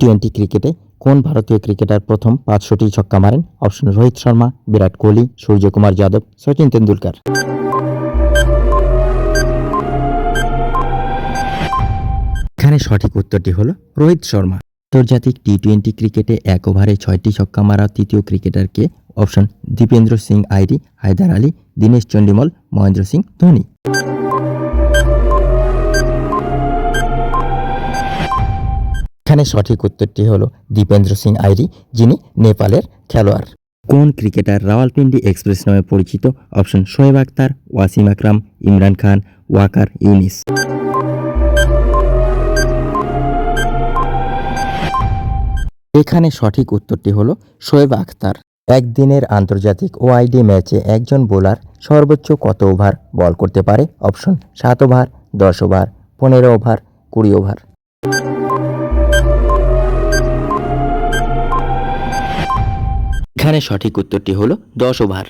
Twenty ক্রিকেটে কোন ভারতীয় ক্রিকেটার প্রথম পাঁচশোটি ছক্কা মারেন? অপশন রোহিত শর্মা, বিরাট কোহলি, সূর্যকুমার যাদব, সচিন তেন্ডুলকর। এখানে সঠিক উত্তরটি হলো রোহিত শর্মা। আন্তর্জাতিক টি টোয়েন্টি ক্রিকেটে এক ওভারে ছয়টি ছক্কা মারা তৃতীয় ক্রিকেটারকে অপশন দীপেন্দ্র সিং আইরি হায়দার আলী, দীনেশ চন্ডিমল, মহেন্দ্র সিং ধোনি। এখানে সঠিক উত্তরটি হলো দীপেন্দ্র সিং আইরি যিনি নেপালের খেলোয়াড়। কোন ক্রিকেটার রাওয়ালপিন্ডি এক্সপ্রেস নামে পরিচিত? অপশন শোয়েব আক্তার ওয়াসিম আকরাম ইমরান খান ওয়াকার ইউনিস। এখানে সঠিক উত্তরটি হলো শোয়েব আখতার একদিনের আন্তর্জাতিক ওআইডি ম্যাচে একজন বোলার সর্বোচ্চ কত ওভার বল করতে পারে? অপশন সাত ওভার দশ ওভার পনেরো ওভার কুড়ি ওভার। এখানে সঠিক উত্তরটি হলো দশ ওভার।